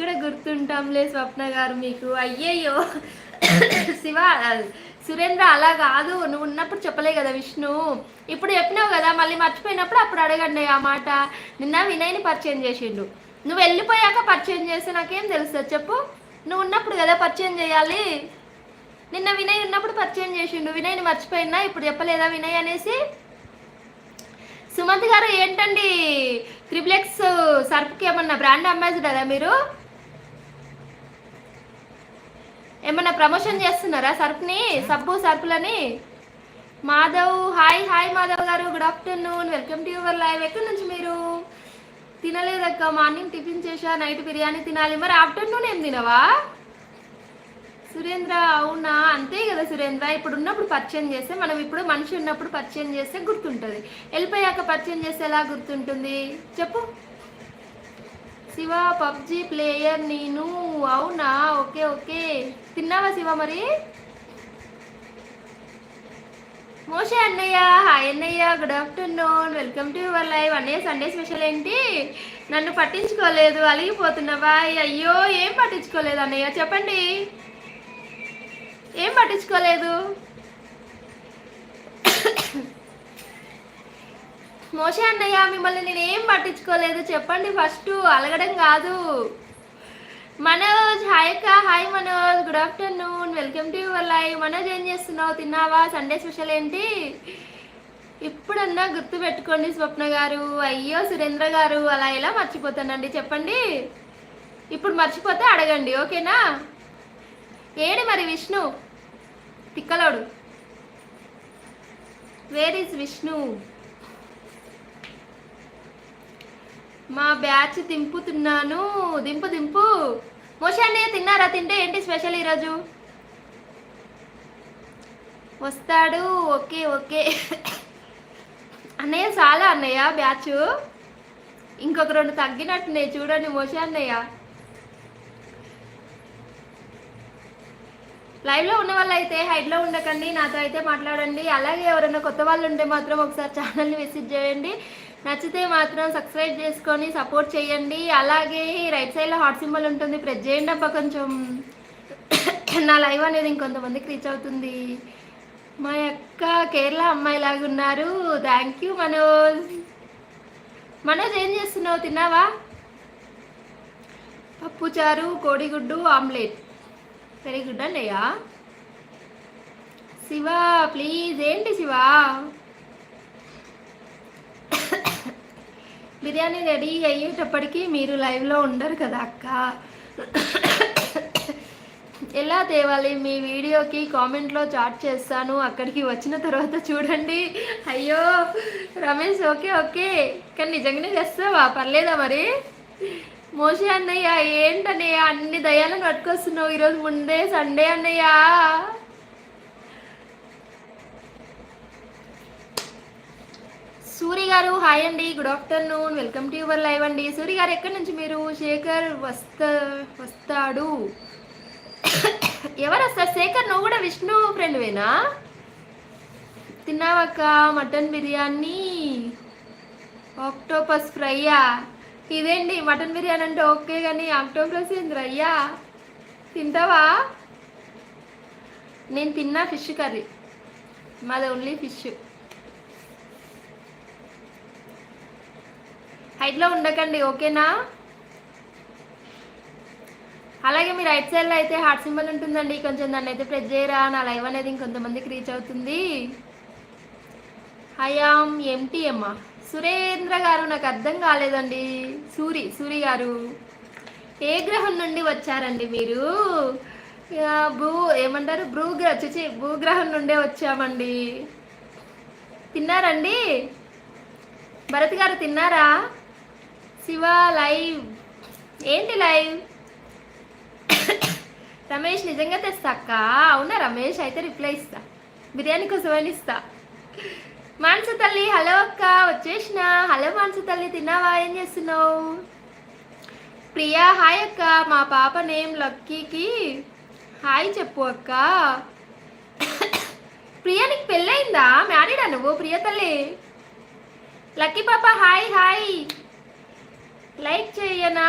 కూడా గుర్తుంటాంలే స్వప్న గారు మీకు. అయ్యయ్యో. శివ సురేంద్ర అలా కాదు. నువ్వు ఉన్నప్పుడు చెప్పలే కదా విష్ణు. ఇప్పుడు చెప్పినావు కదా మళ్ళీ మర్చిపోయినప్పుడు అప్పుడు అడగండి ఆ మాట. నిన్న వినయ్ని పరిచయం చేసిండు. నువ్వు వెళ్ళిపోయాక పరిచయం చేస్తే నాకేం తెలుస్తుంది చెప్పు. నువ్వు ఉన్నప్పుడు కదా పరిచయం చేయాలి. నిన్న వినయ్ ఉన్నప్పుడు పరిచయం చేసిండు. వినయ్ని మర్చిపోయినా ఇప్పుడు చెప్పలేదా వినయ్ అనేసి? సుమంత్ గారు ఏంటండి? త్రిప్లెక్స్ సర్ఫ్కి ఏమన్నా బ్రాండ్ అంబాసిడరా మీరు? ఏమన్నా ప్రమోషన్ చేస్తున్నారా సర్ఫ్ని సబ్బు సర్ఫ్లని Madhav hi hi Madhav garu good afternoon welcome to your live ఎక్కడి నుంచి మీరు? తినలేదక్క మార్నింగ్ టిఫిన్ చేసా నైట్ బిర్యానీ తినాలి. మరి ఆఫ్టర్నూన్ ఏం తినవా? సురేంద్ర అవునా? అంతే కదా సురేంద్ర. ఇప్పుడు ఉన్నప్పుడు పరిచయం చేస్తే మనం ఇప్పుడు మనిషి ఉన్నప్పుడు పరిచయం చేస్తే గుర్తుంటుంది. వెళ్ళిపోయాక పరిచయం చేస్తే ఎలా గుర్తుంటుంది? చెప్పు. శివ పబ్జి ప్లేయర్ నేను. అవునా? Okay okay. తిన్నావా శివ మరి? మోషే అన్నయ్య. హాయ్ అన్నయ్య. Good afternoon. Welcome to your live. అన్నయ్య సండే స్పెషల్ ఏంటి? నన్ను పట్టించుకోలేదు. అలిగిపోతున్నావా? అయ్యో ఏం పట్టించుకోలేదు అన్నయ్య? చెప్పండి. ఏం పట్టించుకోలేదు? మోషే అన్నయ్య మిమ్మల్ని నేనేం పట్టించుకోలేదు. చెప్పండి ఫస్ట్ అలగడం కాదు. మనోజ్ హాయ్ అక్క. Hi Manoj good afternoon welcome to your live Manoj ఏం చేస్తున్నావు? తిన్నావా? సండే స్పెషల్ ఏంటి? ఇప్పుడన్నా గుర్తు పెట్టుకోండి స్వప్న గారు. అయ్యో సురేంద్ర గారు అలా ఇలా మర్చిపోతానండి చెప్పండి. ఇప్పుడు మర్చిపోతే అడగండి ఓకేనా? ఏడి మరి విష్ణు? తిక్కలోడు. Where is Vishnu? మా బ్యాచ్ దింపుతున్నాను. దింపు దింపు. మోషాన్ని అన్నయ్య తిన్నారా? తింటే ఏంటి స్పెషల్ ఈరోజు? వస్తాడు. Okay okay. అన్నయ్య చాలా అన్నయ్య బ్యాచ్. ఇంకొక రెండు తగ్గినట్టున్నాయి చూడండి మోషి అన్నయ్య. లైవ్లో ఉన్న వాళ్ళు అయితే హైట్లో ఉండకండి నాతో అయితే మాట్లాడండి. అలాగే ఎవరైనా కొత్త వాళ్ళు ఉంటే మాత్రం ఒకసారి ఛానల్ని విజిట్ చేయండి. నచ్చితే మాత్రం సబ్స్క్రైబ్ చేసుకొని సపోర్ట్ చేయండి. అలాగే రైట్ సైడ్లో హాట్ సింబల్ ఉంటుంది. ప్రెస్ చేయండి అబ్బా కొంచెం. నా లైవ్ అనేది ఇంకొంతమందికి రీచ్ అవుతుంది. మా యొక్క కేరళ అమ్మాయి లాగా ఉన్నారు. Thank you Manoj. మనోజ్ ఏం చేస్తున్నావు? తిన్నావా? పప్పు చారు కోడిగుడ్డు ఆమ్లెట్. వెరీ గుడ్ అన్నయ్య శివ ప్లీజ్ ఏంటి శివ? బిర్యానీ రెడీ అయ్యేటప్పటికి మీరు లైవ్లో ఉండరు కదా అక్క. ఎలా తేవాలి? మీ వీడియోకి కామెంట్లో చాట్ చేస్తాను. అక్కడికి వచ్చిన తర్వాత చూడండి. అయ్యో రమేష్ ఓకే ఓకే. కానీ నిజంగానే చేస్తావా? పర్లేదా మరి? మోషి అన్నయ్య ఏంటన్నయ్య? అన్ని దయాలను పట్టుకొస్తున్నావు. ఈరోజు ముందే సండే అన్నయ్య. సూరి గారు హాయ్ అండి good afternoon welcome to your live అండి. సూరి గారు ఎక్కడి నుంచి మీరు? శేఖర్ వస్తా వస్తాడు. ఎవరు వస్తారు? శేఖర్ నువ్వు కూడా విష్ణు ఫ్రెండ్వేనా? తిన్నావక్క మటన్ బిర్యానీ? ఆక్టోపస్ ఫ్రైయా? ఇదేంటి మటన్ బిర్యానీ అంటే ఓకే కానీ ఆక్టోపస్ ఏంది అయ్యా తింటావా? నేను తిన్నా ఫిష్ కర్రీ. మాది ఓన్లీ ఫిష్. హైట్లో ఉండకండి ఓకేనా? అలాగే మీ రైట్ సైడ్లో అయితే హార్ట్ సింబల్ ఉంటుందండి. కొంచెం దాన్ని అయితే ప్రెస్ చేయరా? నా లైవ్ అనేది ఇంకొంతమందికి రీచ్ అవుతుంది. హయాం ఎంటీ అమ్మ. సురేంద్ర గారు నాకు అర్థం కాలేదండి. సూరి సూరి గారు. ఏ గ్రహం నుండి వచ్చారండి మీరు? భూ ఏమంటారు? భూగ్రహ చిచి భూగ్రహం నుండే వచ్చామండి. తిన్నారండి? భరత్ గారు తిన్నారా? శివ లైవ్. ఏంటి లైవ్? రమేష్ నిజంగా తెస్తా అక్క అవునా రమేష్ అయితే రిప్లై ఇస్తా. బిర్యానీ కోసమని ఇస్తా. మానస తల్లి హలో అక్క వచ్చేసిన. హలో మాన్సు తల్లి తిన్నావా? ఏం చేస్తున్నావు? ప్రియా హాయ్ అక్క. మా పాప నేమ్ లక్కీకి హాయ్ చెప్పు అక్క. ప్రియా నీకు పెళ్ళయిందా? మ్యారీడా నువ్వు? ప్రియ తల్లి. లక్కీ పాప హాయ్ హాయ్. లైక్ చేయనా?